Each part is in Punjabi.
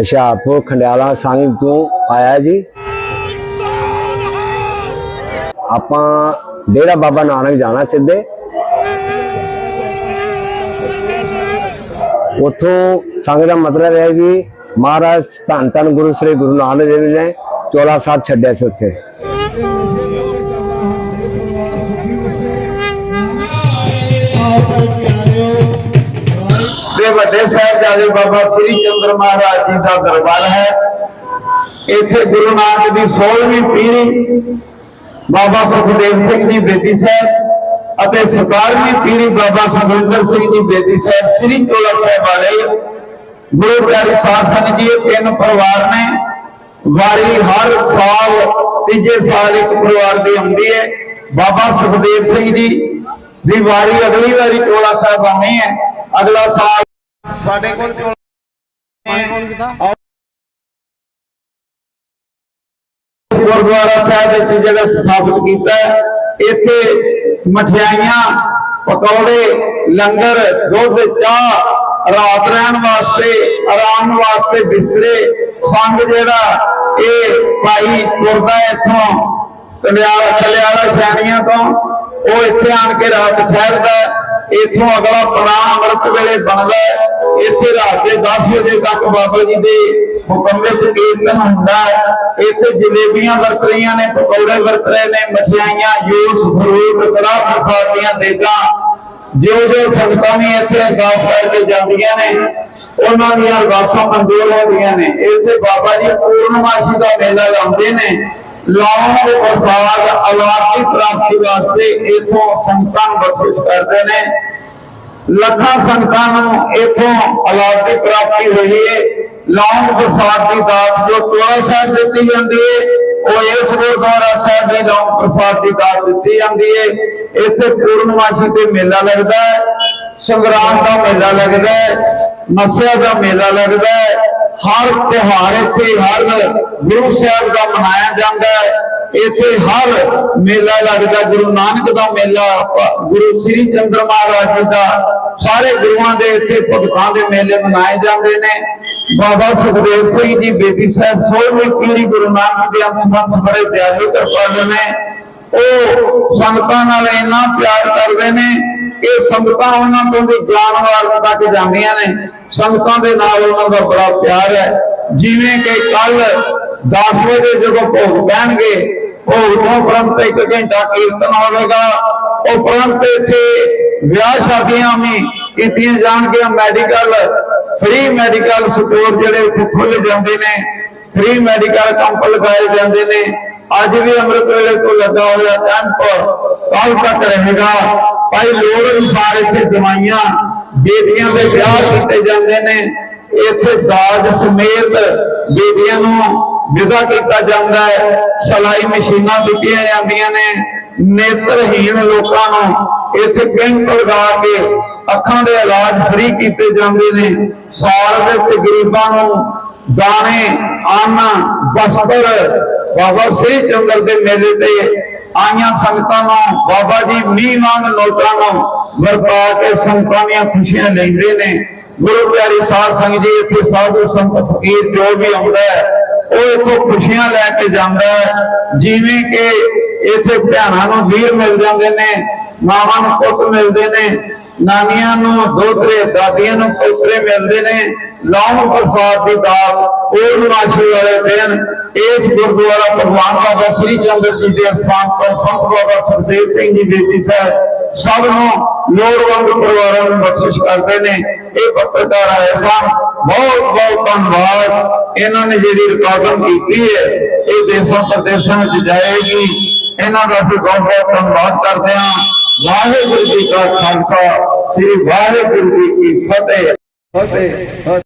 ਹੁਸ਼ਿਆਰਪੁਰ ਖੰਡਿਆਲਾ ਸੰਘ ਤੋਂ ਆਇਆ ਜੀ। ਆਪਾਂ ਡੇਰਾ ਬਾਬਾ ਨਾਨਕ ਜਾਣਾ ਸਿੱਧੇ। ਉਥੋਂ ਸੰਘ ਦਾ ਮਤਲਬ ਹੈ ਕਿ ਮਹਾਰਾਜ ਧੰਨ ਧੰਨ ਗੁਰੂ ਸ੍ਰੀ ਗੁਰੂ ਨਾਨਕ ਦੇਵ ਜੀ ਨੇ ਚੋਲਾ ਸਾਹਿਬ ਛੱਡਿਆ ਸੀ ਉੱਥੇ। ਦੇ ਵੱਡੇ ਸਾਹਿਬਜ਼ਾਦੇ ਬਾਬਾ ਸ੍ਰੀ ਚੰਦਰ ਮਹਾਰਾਜ ਜੀ ਦਾ ਦਰਬਾਰ ਹੈ। ਇੱਥੇ ਗੁਰੂ ਨਾਨਕ ਦੀ 16ਵੀਂ ਪੀੜ੍ਹੀ ਬਾਬਾ ਸੁਖਦੇਵ ਸਿੰਘ ਜੀ ਬੇਦੀ ਸਾਹਿਬ ਅਤੇ 17ਵੀਂ ਪੀੜ੍ਹੀ ਬਾਬਾ ਸੁਖਵਿੰਦਰ ਸਿੰਘ ਜੀ ਬੇਦੀ ਸਾਹਿਬ ਸ੍ਰੀ ਚੋਲਾ ਸਾਹਿਬ ਵਾਲੇ ਗੁਰੂ ਪਿਆਰੀ ਸਾਧ ਸੰਗਤ ਜੀ, ਇਹ ਤਿੰਨ ਪਰਿਵਾਰ ਨੇ। ਵਾਰੀ ਹਰ ਸਾਲ, ਤੀਜੇ ਸਾਲ ਇੱਕ ਪਰਿਵਾਰ ਦੀ ਆਉਂਦੀ ਹੈ। ਬਾਬਾ ਸੁਖਦੇਵ ਸਿੰਘ ਜੀ ਦੀ ਵਾਰੀ ਅਗਲੀ ਵਾਰੀ ਚੋਲਾ ਸਾਹਿਬ ਆਉਣੀ ਹੈ। ਅਗਲਾ ਸਾਲ ਸਾਡੇ ਕੋਲ ਗੁਰਦੁਆਰਾ ਸਾਹਿਬ ਵਿੱਚ ਜਿਹੜਾ ਸਥਾਪਿਤ ਕੀਤਾ ਇੱਥੇ ਮਠਿਆਈਆਂ ਪਕੌੜੇ ਲੰਗਰ ਦੁੱਧ ਚਾਹ ਰਾਤ ਰਹਿਣ ਵਾਸਤੇ ਆਰਾਮ ਵਾਸਤੇ ਬਿਸਰੇ ਸੰਗ ਜਿਹੜਾ ਇਹ ਭਾਈ ਤੁਰਦਾ ਇੱਥੋਂ ਕੰਡਿਆਲ ਖਲਿਆਲਾ ਸੈਣੀਆਂ ਤੋਂ ਉਹ ਇੱਥੇ ਆਣ ਕੇ ਰਾਤ ਠਹਿਰਦਾ। ਇੱਥੋਂ ਅਗਲਾ ਪ੍ਰਣਾਮ ਅੰਮ੍ਰਿਤ ਵੇਲੇ ਬਣਦਾ ਹੈ। ਇੱਥੇ ਰਾਤ ਦੇ 10 ਵਜੇ ਤੱਕ ਬਾਬਾ ਜੀ ਦੇ ਹੁਕਮ ਵਿੱਚ ਕੀਰਤਨ ਹੁੰਦਾ ਹੈ। ਇੱਥੇ ਜਲੇਬੀਆਂ ਵਰਤ ਰਹੀਆਂ ਨੇ, ਪਕੌੜੇ ਵਰਤ ਰਹੇ ਨੇ, ਮਠਿਆਈਆਂ, ਜੂਸ, ਫਰੂਟ ਕੜਾ ਪ੍ਰਸਾਦ ਦੀਆਂ ਦੇਗਾਂ। ਜੋ ਜੋ ਸੰਗਤਾਂ ਵੀ ਇੱਥੇ ਅਰਦਾਸ ਕਰਕੇ ਜਾਂਦੀਆਂ ਨੇ, ਉਹਨਾਂ ਦੀਆਂ ਅਰਦਾਸਾਂ ਮਨਜ਼ੂਰ ਹੁੰਦੀਆਂ ਨੇ। ਇੱਥੇ ਬਾਬਾ ਜੀ ਪੂਰਨਮਾਸ਼ੀ ਦਾ ਮੇਲਾ ਲਾਉਂਦੇ ਨੇ। ਲਾਉਣ ਪ੍ਰਸਾਦ ਔਲਾਦ ਪ੍ਰਾਪਤੀ ਵਾਸਤੇ ਇਥੋਂ ਸੰਗਤਾਂ ਨੂੰ ਬਖਸ਼ਿਸ਼ ਕਰਦੇ ਨੇ। ਲੱਖਾਂ ਸੰਗਤਾਂ ਨੂੰ ਇਥੋਂ ਔਲਾਦ ਪ੍ਰਾਪਤੀ ਹੋਈ ਹੈ ਲਾਉਣ ਪ੍ਰਸਾਦ ਦੀ ਦਾਤ ਜੋ ਟੋੜਾ ਸਾਹਿਬ ਦਿੱਤੀ ਜਾਂਦੀ ਹੈ ਉਹ ਇਸ ਗੁਰਦੁਆਰਾ ਸਾਹਿਬ ਦੇ ਲਾਉਣ ਪ੍ਰਸਾਦ ਦੀ ਦਾਤ ਦਿੱਤੀ ਜਾਂਦੀ ਹੈ ਇੱਥੇ ਪੂਰਨਮਾਸ਼ੀ ਤੇ ਮੇਲਾ ਲੱਗਦਾ ਹੈ ਸੰਗਰਾਮ ਦਾ ਮੇਲਾ ਲੱਗਦਾ ਹੈ, ਮੱਸਿਆ ਦਾ ਮੇਲਾ ਲੱਗਦਾ ਹੈ ਹਰ ਤਿਉਹਾਰ ਇੱਥੇ ਹਰ ਗੁਰੂ ਸਾਹਿਬ ਦਾ ਮਨਾਇਆ ਜਾਂਦਾ ਹੈ। ਇੱਥੇ ਹਰ ਮੇਲਾ ਲੱਗਦਾ ਗੁਰੂ ਨਾਨਕ ਦਾ ਮੇਲਾ, ਗੁਰੂ ਸ੍ਰੀ ਚੰਦਰ ਮਹਾਰਾਜ ਜੀ ਦਾ, ਸਾਰੇ ਗੁਰੂਆਂ ਦੇ ਇੱਥੇ ਭਗਤਾਂ ਦੇ ਮੇਲੇ ਮਨਾਏ ਜਾਂਦੇ ਨੇ। ਬਾਬਾ ਸੁਖਦੇਵ ਸਿੰਘ ਜੀ ਬੇਬੀ ਸਾਹਿਬ 16ਵੀਂ ਪੀੜ੍ਹੀ ਗੁਰੂ ਨਾਨਕ ਦੇ ਅੰਮ੍ਰਿਤ ਬੜੇ ਦਿਆਲੂ ਕਿਰਪਾਲੂ ਨੇ। ਉਹ ਸੰਗਤਾਂ ਨਾਲ ਇੰਨਾ ਪਿਆਰ ਕਰਦੇ ਨੇ ਇਹ ਸੰਗਤਾਂ ਉਹਨਾਂ ਤੋਂ ਦੀ ਜਾਨ ਵਾਰਨ ਤੱਕ ਜਾਂਦੀਆਂ ਨੇ। ਸੰਗਤਾਂ ਦੇ ਨਾਲ ਉਹਨਾਂ ਦਾ ਬੜਾ ਪਿਆਰ ਹੈ। ਜਿਵੇਂ ਕਿ ਕੱਲ 10 ਵਜੇ ਜਦੋਂ ਭੋਗ ਪੈਣਗੇ, ਭੋਗ ਤੋਂ ਉਪਰੰਤ ਇੱਕ ਘੰਟਾ ਕੀਰਤਨ ਹੋਵੇਗਾ। ਉਪਰੰਤ ਇੱਥੇ ਵਿਆਹ ਸ਼ਾਦੀਆਂ ਵੀ ਕੀਤੀਆਂ ਜਾਣਗੀਆਂ। ਮੈਡੀਕਲ ਫ੍ਰੀ ਮੈਡੀਕਲ ਸਟੋਰ ਜਿਹੜੇ ਇੱਥੇ ਖੁੱਲ ਜਾਂਦੇ ਨੇ। ਫ੍ਰੀ ਮੈਡੀਕਲ ਕੰਪ ਲਗਾਏ ਜਾਂਦੇ ਨੇ। ਅੱਜ ਵੀ ਅੰਮ੍ਰਿਤ ਵੇਲੇ ਤੋਂ ਲੱਗਾ ਹੋਇਆ ਕੈਂਪ ਕੱਲ ਤੱਕ ਰਹੇਗਾ। ਭਾਈ ਲੋੜ ਅਨੁਸਾਰ ਇੱਥੇ ਦਵਾਈਆਂ ਬੇਟੀਆਂ ਦੇ ਵਿਆਹ ਕੀਤੇ ਜਾਂਦੇ ਨੇ। ਇੱਥੇ ਦਾਜ ਸਮੇਤ ਬੇਟੀਆਂ ਨੂੰ ਵਿਦਾ ਕੀਤਾ ਜਾਂਦਾ ਹੈ। ਸਲਾਈ ਮਸ਼ੀਨਾਂ ਦਿੱਤੀਆਂ ਜਾਂਦੀਆਂ ਨੇ। ਨੇਤਰਹੀਣ ਲੋਕਾਂ ਨੂੰ ਇੱਥੇ ਕੈਂਪ ਲਗਾ ਕੇ ਅੱਖਾਂ ਦੇ ਇਲਾਜ ਫ੍ਰੀ ਕੀਤੇ ਜਾਂਦੇ ਨੇ। ਸਾਰ ਦੇ ਗਰੀਬਾਂ ਨੂੰ ਦਾਣੇ, ਅੰਨ, ਵਸਤਰ ਬਾਬਾ ਸ੍ਰੀ ਚੰਦਰ ਦੇ ਮੇਲੇ ਤੇ ਆਈਆਂ ਸੰਗਤਾਂ ਨੂੰ, ਬਾਬਾ ਜੀ ਮੀਂਹ ਵਾਂਗ ਨੋਟਾਂ ਨੂੰ ਵਰਤਾ ਕੇ ਸੰਗਤਾਂ ਦੀਆਂ ਖੁਸ਼ੀਆਂ ਲੈਂਦੇ ਨੇ। ਗੁਰੂ ਪਿਆਰੀ ਸਾਧ ਸੰਗਤ ਜੀ, ਇੱਥੇ ਸਾਧੂ ਸੰਤ ਫਕੀਰ ਜੋ ਵੀ ਆਉਂਦਾ ਹੈ, ਉਹ ਇੱਥੋਂ ਖੁਸ਼ੀਆਂ ਲੈ ਕੇ ਜਾਂਦਾ ਹੈ। ਜਿਵੇਂ ਕਿ ਇੱਥੇ ਭੈਣਾਂ ਨੂੰ ਵੀਰ ਮਿਲ ਜਾਂਦੇ ਨੇ, ਮਾਵਾਂ ਨੂੰ ਪੁੱਤ ਮਿਲਦੇ ਨੇ ਨਾਨੀਆਂ ਨੂੰ, ਦੋਤਰੇ, ਦਾਦੀਆਂ ਨੂੰ ਪੋਤਰੇ ਮਿਲਦੇ ਨੇ। ਲਾਉਣ ਪ੍ਰਸਾਦ ਦੀ ਦਾਤ ਪੂਰਨਮਾਸ਼ੀ ਵਾਲੇ ਦਿਨ ਇਸ ਗੁਰਦੁਆਰਾ ਭਗਵਾਨ ਬਾਬਾ ਸ੍ਰੀ ਚੰਦਰ ਜੀ ਦੇ ਸਥਾਨ ਤੋਂ ਸੰਤ ਬਾਬਾ ਸੁਖਦੇਵ ਸਿੰਘ ਜੀ ਬੇਦੀ ਸਾਹਿਬ ਸਭ ਨੂੰ ਲੋੜਵੰਦ ਪਰਿਵਾਰਾਂ ਨੂੰ ਬਖਸ਼ਿਸ਼ ਕਰਦੇ ਨੇ। ਇਹ ਪੱਤਰਕਾਰ ਆਏ ਸਨ। ਬਹੁਤ ਬਹੁਤ ਧੰਨਵਾਦ। ਇਹਨਾਂ ਨੇ ਜਿਹੜੀ ਰਿਕਾਰਡਿੰਗ ਕੀਤੀ ਹੈ, ਇਹ ਦੇਸ਼ਾਂ ਪ੍ਰਦੇਸ਼ਾਂ ਵਿੱਚ ਜਾਏਗੀ। ਇਹਨਾਂ ਦਾ ਅਸੀਂ ਬਹੁਤ ਬਹੁਤ ਧੰਨਵਾਦ ਕਰਦੇ ਹਾਂ। ਵਾਹਿਗੁਰੂ ਜੀ ਕਾ ਖਾਲਸਾ ਸ੍ਰੀ ਵਾਹਿਗੁਰੂ ਜੀ ਕੀ ਫਤਿਹ। ਫਤਿਹ ਫਤਿਹ।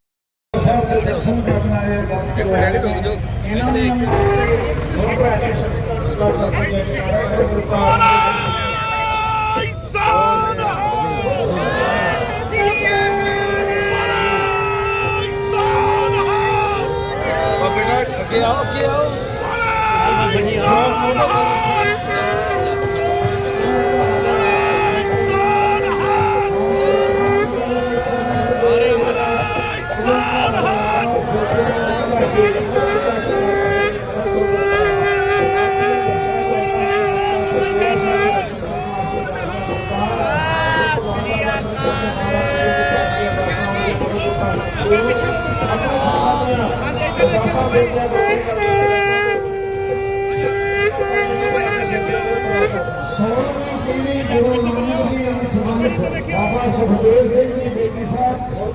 ਅੱਗੇ ਆਓ ਅੱਗੇ ਆਓ। बाबा सुखदेव सिंह जी बेटी साहब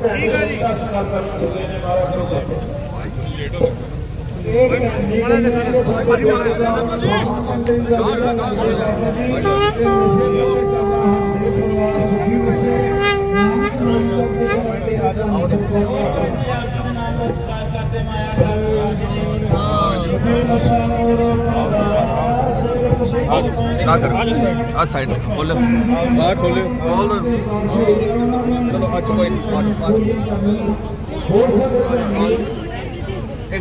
ਆ ਕਰ ਆ ਸਾਈਡ ਖੋਲ ਆ ਖੋਲਿਓ। ਖੋਲ ਚਲੋ ਅੱਜ ਕੋਈ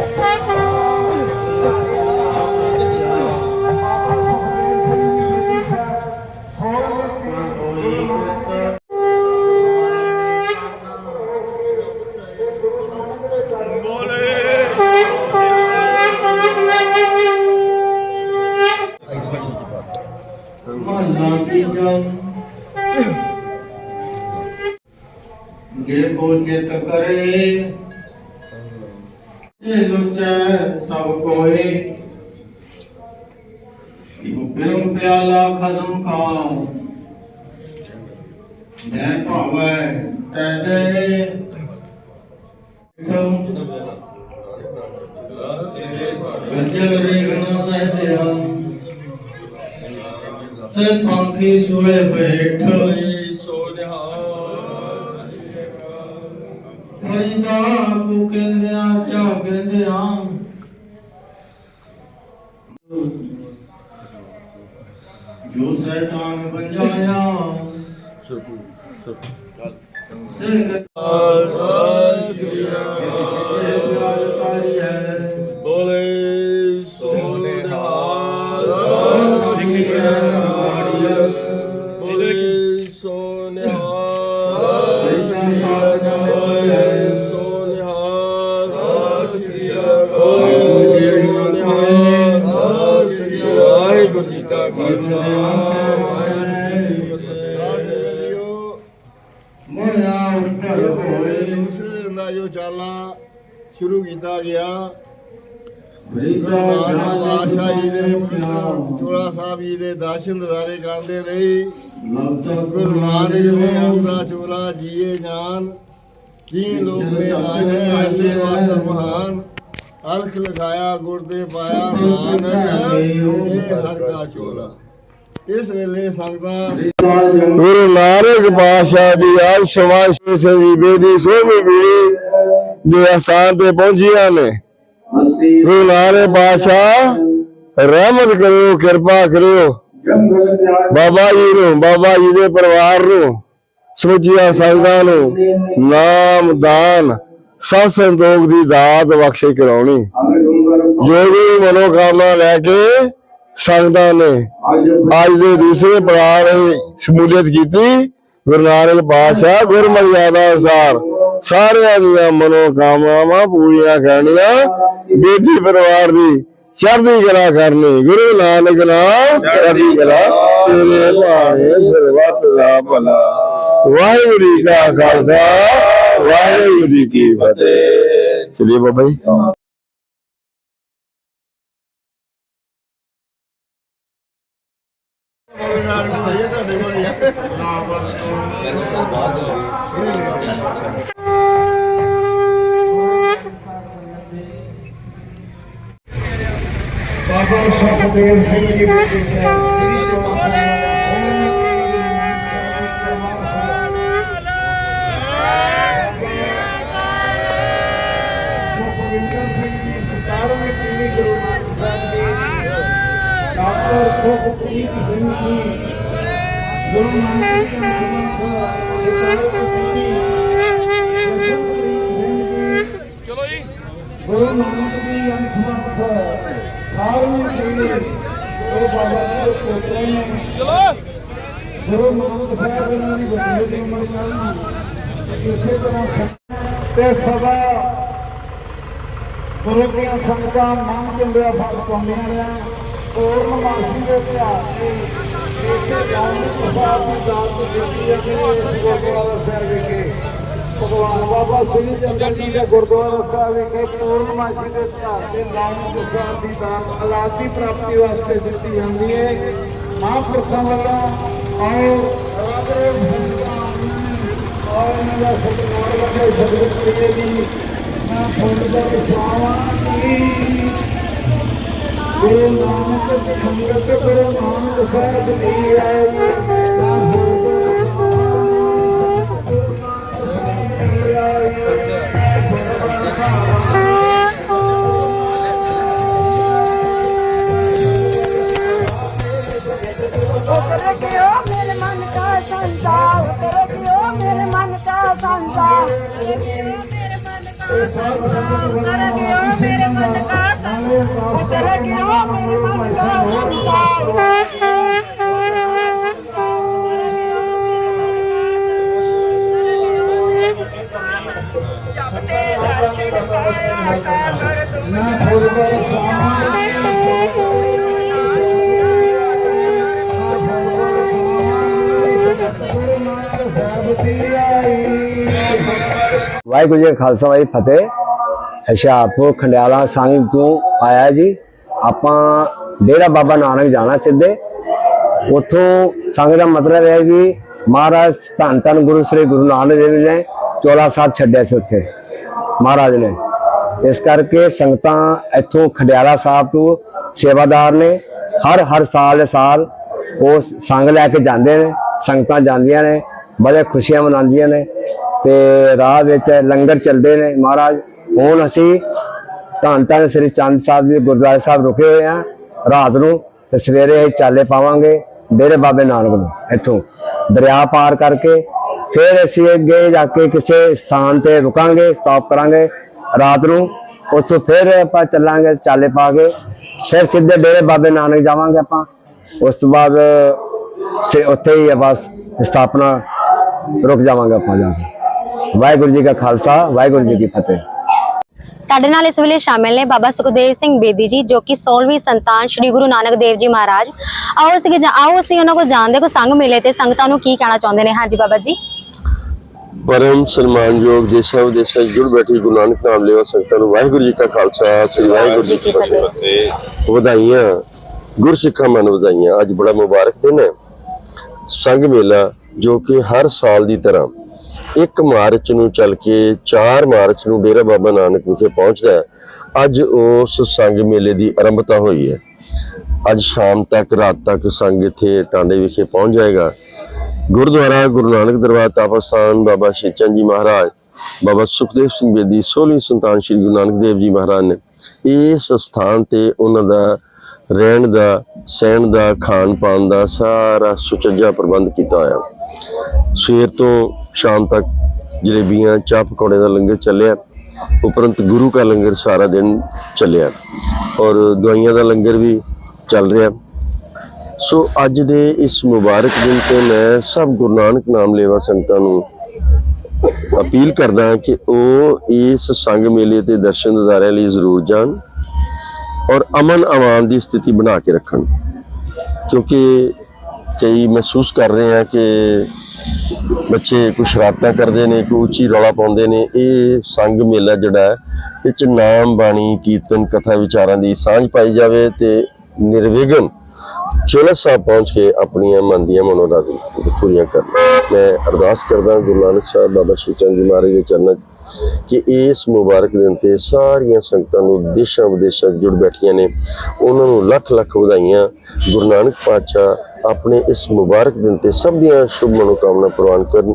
哦。ਸਭ ਕੋਏ। ਇਹ ਪਿਰਮ ਪਿਆਲਾ ਖਸਮ ਖਾਉ। ਜੈ ਭਾਵੈ ਤੈ ਦੇ। ਗੰਜਲ ਰੇਖਣਾ ਸਹਤੇ ਹਮ ਸੇ ਪੰਖੀ ਸੋਏ ਬੈਠ। ਫਰੀਦਾ ਕੋ ਕਹਿੰਦੇ ਆ ਚਾ ਕਹਿੰਦੇ ਆ ਜੋ ਸੈਤਾਨ ਬੰਜਾਇਆ ਸੇ ਬ੍ਰਿਜਾ ਬਾਦਸ਼ਾਹ ਜੀ ਦੇ ਪਿਤਾ ਚੋਲਾ ਸਾਹਿਬ ਜੀ ਦੇ ਦਰਸ਼ਨ ਦਿਦਾਰੇ ਕਰਦੇ ਰਹੀ। ਗੁਰੂ ਨਾਨਕ ਨੇ ਆਪਣਾ ਚੋਲਾ ਜੀਏ ਜਾਨ। ਜੀ ਲੋਕ ਮੇ ਆਏ ਐਸੇ ਵਾਸਤਰ ਮਹਾਨ। ਅਲਖ ਲਗਾਇਆ ਗੁਰ ਦੇ ਪਾਇਆ, ਨਾਨਕ, ਇਹ ਹਰ ਕਾ ਚੋਲਾ। ਇਸ ਵੇਲੇ ਸੰਗਤਾਂ ਗੁਰੂ ਨਾਨਕ ਪਾਤਸ਼ਾਹ ਦੀ ਆਲ ਸਮਾਜ ਸੇਵੀ ਬੇਦੀ ਸੋਹਣੀ ਬੀੜੀ ਦੇ ਅਸਾਨ ਤੇ ਪਹੁੰਚੀਆਂ ਨੇ। ਗੁਰੂ ਨਾਨਕ ਪਾਤਸ਼ਾਹ ਰਹਿਮਤ ਕਰਿਓ ਕਿਰਪਾ ਕਰਿਓ। ਬਾਬਾ ਜੀ ਨੂੰ ਬਾਬਾ ਜੀ ਦੇ ਪਰਿਵਾਰ ਨੂੰ ਸਮੁੱਚੀਆਂ ਸੰਗਤਾਂ ਨੂੰ ਨਾਮ ਦਾਨ ਸਤ ਸੰਤੋਖ ਦੀ ਦਾਤ ਬਖਸ਼ੇ ਕਰਾਉਣੀ। ਜੋ ਵੀ ਮਨੋਕਾਮਨਾ ਲੈ ਕੇ ਸੰਗਤਾਂ ਨੇ ਅੱਜ ਦੇ ਦੂਸਰੇ ਪੜਾਅ ਦੀ ਸ਼ਮੂਲੀਅਤ ਕੀਤੀ ਗੁਰੂ ਨਾਨਕ ਪਾਤਸ਼ਾਹ ਗੁਰਮਰਿਆਦਾ ਅਨੁਸਾਰ ਸਾਰਿਆਂ ਦੀਆਂ ਮਨੋਕਾਮਨਾਵਾਂ ਪੂਰੀਆਂ ਕਰਨੀਆਂ। ਬੇਦੀ ਪਰਿਵਾਰ ਦੀ ਚੜ੍ਹਦੀ ਕਲਾ ਕਰਨੀ। ਗੁਰੂ ਨਾਨਕ ਨਾਮ ਚੜ੍ਹਦੀ ਕਲਾ ਤੇਰੇ ਭਾਣੇ ਸਰਬੱਤ ਦਾ ਭਲਾ। ਵਾਹਿਗੁਰੂ ਜੀ ਕਾ ਖਾਲਸਾ, ਵਾਹਿਗੁਰੂ ਜੀ ਕੀ ਫਤਿਹ। ਚਲਿਏ ਬਾਬਾ ਜੀ। ਤੁਹਾਡੇ ਕੋਲ ਯਾਰ ਬਾਬਾ ਸੁਖਦੇਵ ਸਿੰਘ ਜੀ ਦੇ ਸੁਖਵਿੰਦਰ ਸਿੰਘ ਜੀ 17ਵੀਂ ਪੀੜ੍ਹੀ ਗੁਰੂ ਨਾਨਕ ਸਾਹਿਬ ਦੀ ਡਾਕਟਰ ਸੁਖਪ੍ਰੀਤ ਸਿੰਘ ਜੀ ਗੁਰੂ ਨਾਨਕ ਦੇਵ ਚਲੋ ਗੁਰੂ ਨਾਨਕ ਸਾਹਿਬ ਇਹਨਾਂ ਦੀ ਵੱਡੀ ਦੀ ਉਮਰ ਨਾਲ ਇਸੇ ਤਰ੍ਹਾਂ ਤੇ ਸਦਾ ਗੁਰੂ ਦੀਆਂ ਸੰਗਤਾਂ ਮੰਨ ਦਿੰਦਿਆਂ ਫਲ ਪਾਉਂਦੀਆਂ ਨੇ ਪੂਰਨਮਾਸ਼ੀ ਦੇ ਤਿਉਹਾਰ ਤੇ ਇਸੇ ਗਾਉਂ ਪ੍ਰਸਾਦ ਦੀ ਦਾਤ ਦਿੱਤੀ ਹੈ ਕਿ ਇਸ ਗੁਰਦੁਆਰਾ ਸਾਹਿਬ ਵਿਖੇ ਭਗਵਾਨ ਬਾਬਾ ਸ੍ਰੀ ਚੰਦਰ ਜੀ ਦੇ ਗੁਰਦੁਆਰਾ ਸਾਹਿਬ ਵਿਖੇ ਪੂਰਨਮਾਸ਼ੀ ਦੇ ਤਿਉਹਾਰ ਤੇ ਗਾਉਂ ਪ੍ਰਸਾਦ ਦੀ ਦਾਤ, ਅਲਾਦੀ ਪ੍ਰਾਪਤੀ ਵਾਸਤੇ ਦਿੱਤੀ ਜਾਂਦੀ ਹੈ। ਮਹਾਂਪੁਰਖਾਂ ਵੱਲੋਂ ਆਓ ਰਾਗਰੇ ਸੰਤਾਂ ਆਓ ਮੇਰਾ ਸਤਿਕਾਰ ਵਰਗੇ ਸਤਿਗੁਰੂ ਕਰੇ ਜੀ ਮੈਂ ਫੁੱਲ ਦਾ ਵਿਚਾਵਾਂਗੀ ਗੁਰੂ ਨਾਨਕ ਸੰਗਤ ਗੁਰੂ ਨਾਨਕ ਸਾਹਿਬ ਦੀ ਆਈ ਮੈਂ ਫੁੱਲ ਦਾ ਵਿਚਾਰਾਂ ਵਾਹਿਗੁਰੂ ਜੀ ਖਾਲਸਾ ਵਾਹਿਗੁਰੂ ਫਤਿਹ। ਹੁਸ਼ਿਆਰਪੁਰ ਖੰਡਿਆਲਾ ਸੰਘ ਤੋਂ ਆਇਆ ਜੀ। ਆਪਾਂ ਡੇਰਾ ਬਾਬਾ ਨਾਨਕ ਜਾਣਾ ਸਿੱਧੇ। ਉੱਥੋਂ ਸੰਘ ਦਾ ਮਤਲਬ ਹੈ ਕਿ ਮਹਾਰਾਜ ਧੰਨ ਧੰਨ ਗੁਰੂ, ਸ੍ਰੀ ਗੁਰੂ ਨਾਨਕ ਦੇਵ ਜੀ ਨੇ ਚੋਲਾ ਸਾਹਿਬ ਛੱਡਿਆ ਸੀ ਉੱਥੇ, ਮਹਾਰਾਜ ਨੇ। ਇਸ ਕਰਕੇ ਸੰਗਤਾਂ ਇੱਥੋਂ ਖੰਡਿਆਲਾ ਸਾਹਿਬ ਤੋਂ ਸੇਵਾਦਾਰ ਨੇ। ਹਰ ਹਰ ਸਾਲ ਸਾਲ ਉਹ ਸੰਗ ਲੈ ਕੇ ਜਾਂਦੇ ਨੇ, ਸੰਗਤਾਂ ਜਾਂਦੀਆਂ ਨੇ, ਬੜੇ ਖੁਸ਼ੀਆਂ ਮਨਾਉਂਦੀਆਂ ਨੇ ਤੇ ਰਾਹ ਵਿੱਚ ਲੰਗਰ ਚੱਲਦੇ ਨੇ ਮਹਾਰਾਜ। ਹੁਣ ਅਸੀਂ ਧੰਨ ਧੰਨ ਸ੍ਰੀ ਚੰਦ ਸਾਹਿਬ ਜੀ, ਗੁਰਦੁਆਰਾ ਸਾਹਿਬ ਰੁਕੇ ਹੋਏ ਆ ਰਾਤ ਨੂੰ ਤੇ ਸਵੇਰੇ ਅਸੀਂ ਚਾਲੇ ਪਾਵਾਂਗੇ ਡੇਰੇ ਬਾਬੇ ਨਾਨਕ ਨੂੰ, ਇੱਥੋਂ। ਦਰਿਆ ਪਾਰ ਕਰਕੇ ਫਿਰ ਅਸੀਂ ਅੱਗੇ ਜਾ ਕੇ ਕਿਸੇ ਸਥਾਨ ਤੇ ਰੁਕਾਂਗੇ ਸਟਾਪ ਕਰਾਂਗੇ। ਰਾਤ ਨੂੰ ਉੱਥੋਂ ਫਿਰ ਆਪਾਂ ਚੱਲਾਂਗੇ, ਚਾਲੇ ਪਾ ਕੇ। ਫਿਰ ਸਿੱਧੇ ਡੇਰੇ ਬਾਬੇ ਨਾਨਕ ਜਾਵਾਂਗੇ ਆਪਾਂ। ਉਸ ਤੋਂ ਬਾਅਦ ਤੇ ਉੱਥੇ ਹੀ ਆ ਬਸ ਸਥਾਪਨਾ ਰੁਕ ਜਾਵਾਂਗੇ ਆਪਾਂ ਜਾ ਕੇ। ਵਾਹਿਗੁਰੂ ਜੀ ਕਾ ਖਾਲਸਾ, ਵਾਹਿਗੁਰੂ ਜੀ ਕੀ ਫਤਿਹ। ਸਾਡੇ ਨਾਲ ਇਸ ਵੇਲੇ ਸ਼ਾਮਿਲ ਨੇ ਬਾਬਾ ਸੁਖਦੇਵ ਸਿੰਘ ਬੇਦੀ ਜੀ, ਜੋ ਕਿ 16ਵੀਂ ਸੰਤਾਨ ਸ੍ਰੀ ਗੁਰੂ ਨਾਨਕ ਦੇਵ ਜੀ ਮਹਾਰਾਜ। ਆਓ ਅਸੀਂ ਆਓ ਅਸੀਂ ਉਹਨਾਂ ਕੋਲ ਜਾਣਦੇ ਕੋ ਸੰਗ ਮਿਲੇ ਤੇ ਸੰਗਤਾਂ ਨੂੰ ਕੀ ਕਹਿਣਾ ਚਾਹੁੰਦੇ ਨੇ? ਹਾਂਜੀ ਬਾਬਾ ਜੀ। ਪਰਮ ਸਨਮਾਨਯੋਗ ਦੇਸ਼ਾਂ ਵਿਦੇਸ਼ਾਂ ਜੁੜ ਬੈਠੀ ਗੁਰੂ ਨਾਨਕ ਨਾਮ ਲੈਵਾ ਸੰਗਤਾਂ ਨੂੰ। ਵਾਹਿਗੁਰੂ ਜੀ ਕਾ ਖਾਲਸਾ, ਸ੍ਰੀ ਵਾਹਿਗੁਰੂ ਜੀ ਕੀ ਫਤਿਹ। ਵਧਾਈਆਂ, ਗੁਰਸਿੱਖਾਂ ਮਨ ਵਧਾਈਆਂ। ਅੱਜ ਬੜਾ ਮੁਬਾਰਕ ਦਿਨ ਹੈ। ਸੰਗ ਮੇਲਾ ਜੋ ਕਿ ਹਰ ਸਾਲ ਦੀ ਤਰ੍ਹਾਂ 1 ਮਾਰਚ ਨੂੰ ਚੱਲ ਕੇ 4 ਮਾਰਚ ਨੂੰ ਡੇਰਾ ਬਾਬਾ ਨਾਨਕ ਵਿਖੇ ਪਹੁੰਚਦਾ ਹੈ। ਅੱਜ ਉਸ ਸੰਗ ਮੇਲੇ ਦੀ ਆਰੰਭਤਾ ਹੋਈ ਹੈ। ਅੱਜ ਸ਼ਾਮ ਤੱਕ, ਰਾਤ ਤੱਕ ਸੰਗ ਇੱਥੇ ਟਾਂਡੇ ਵਿਖੇ ਪਹੁੰਚ ਜਾਏਗਾ। ਗੁਰਦੁਆਰਾ ਗੁਰੂ ਨਾਨਕ ਦਰਬਾਰ ਤਾਪਸਥਾਨ ਬਾਬਾ ਸ਼ੇਚਨ ਜੀ ਮਹਾਰਾਜ, ਬਾਬਾ ਸੁਖਦੇਵ ਸਿੰਘ ਬੇਦੀ 16ਵੀਂ ਸੰਤਾਨ ਸ੍ਰੀ ਗੁਰੂ ਨਾਨਕ ਦੇਵ ਜੀ ਮਹਾਰਾਜ ਨੇ ਇਸ ਸਥਾਨ ਤੇ ਉਹਨਾਂ ਦਾ ਰਹਿਣ ਦਾ, ਸਹਿਣ ਦਾ ਖਾਣ ਪਾਣ ਦਾ ਸਾਰਾ ਸੁਚੱਜਾ ਪ੍ਰਬੰਧ ਕੀਤਾ ਹੋਇਆ। ਸਵੇਰ ਤੋਂ ਸ਼ਾਮ ਤੱਕ ਜਲੇਬੀਆਂ ਚਾਹ ਪਕੌੜੇ ਦਾ ਲੰਗਰ ਚੱਲਿਆ, ਉਪਰੰਤ ਗੁਰੂ ਕਾ ਲੰਗਰ ਸਾਰਾ ਦਿਨ ਚੱਲਿਆ ਔਰ ਦਵਾਈਆਂ ਦਾ ਲੰਗਰ ਵੀ ਚੱਲ ਰਿਹਾ। ਸੋ ਅੱਜ ਦੇ ਇਸ ਮੁਬਾਰਕ ਦਿਨ ਤੇ ਮੈਂ ਸਭ ਗੁਰੂ ਨਾਨਕ ਨਾਮ ਲੇਵਾ ਸੰਗਤਾਂ ਨੂੰ ਅਪੀਲ ਕਰਦਾ ਹਾਂ ਕਿ ਉਹ ਇਸ ਸੰਗ ਮੇਲੇ ਤੇ ਦਰਸ਼ਨ ਦਿਦਾਰਿਆਂ ਲਈ ਜ਼ਰੂਰ ਜਾਣ ਔਰ ਅਮਨ ਅਮਾਨ ਦੀ ਸਥਿਤੀ ਬਣਾ ਕੇ ਰੱਖਣ ਕਿਉਂਕਿ ਕਈ ਮਹਿਸੂਸ ਕਰ ਰਹੇ ਆ ਕਿ ਬੱਚੇ ਕੁਝ ਸ਼ਰਾਰਤਾਂ ਕਰਦੇ ਨੇ, ਕੋਈ ਉੱਚੀ ਰੌਲਾ ਪਾਉਂਦੇ ਨੇ, ਇਹ ਸੰਗ ਮੇਲਾ ਜਿਹੜਾ ਇਹ ਚ ਨਾਮ, ਬਾਣੀ, ਕੀਰਤਨ, ਕਥਾ ਵਿਚਾਰਾਂ ਦੀ ਸਾਂਝ ਪਾਈ ਜਾਵੇ ਤੇ ਨਿਰਵਿਘਨ ਚੋਲਾ ਸਾਹਿਬ ਪਹੁੰਚ ਕੇ ਆਪਣੀਆਂ ਮਨ ਦੀਆਂ ਮਨੋਰਥ ਪੂਰੀਆਂ ਕਰਨ। ਮੈਂ ਅਰਦਾਸ ਕਰਦਾ ਗੁਰੂ ਨਾਨਕ ਸਾਹਿਬ ਬਾਬਾ ਸ਼੍ਰੀ ਚੰਦ ਜੀ ਮਹਾਰਾਜ ਦੇ ਚਰਨਾਂ ਕਿ ਇਸ ਮੁਬਾਰਕ ਦਿਨ ਤੇ ਸਾਰੀਆਂ ਸੰਗਤਾਂ ਨੂੰ ਦੇਸ਼ਾਂ ਵਿਦੇਸ਼ਾਂ ਜੁੜ ਬੈਠੀਆਂ ਨੇ, ਉਹਨਾਂ ਨੂੰ ਲੱਖ ਲੱਖ ਵਧਾਈਆਂ ਗੁਰੂ ਨਾਨਕ ਪਾਤਸ਼ਾਹ ਆਪਣੇ ਇਸ ਮੁਬਾਰਕ ਦਿਨ ਤੇ ਸਭ ਦੀਆਂ ਸ਼ੁਭ ਮਨੋਕਾਮਨਾ ਪ੍ਰਵਾਨ ਕਰਨ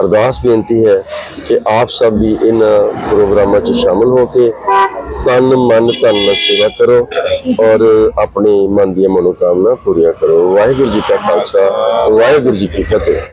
ਅਰਦਾਸ ਬੇਨਤੀ ਹੈ ਕਿ ਆਪ ਸਭ ਵੀ ਇਹਨਾਂ ਪ੍ਰੋਗਰਾਮਾਂ 'ਚ ਸ਼ਾਮਲ ਹੋ ਕੇ ਤਨ ਮਨ ਧਨ ਨਾਲ ਸੇਵਾ ਕਰੋ ਔਰ ਆਪਣੇ ਮਨ ਦੀਆਂ ਮਨੋਕਾਮਨਾ ਪੂਰੀਆਂ ਕਰੋ। ਵਾਹਿਗੁਰੂ ਜੀ ਕਾ ਖਾਲਸਾ, ਵਾਹਿਗੁਰੂ ਜੀ ਕੀ ਫਤਿਹ।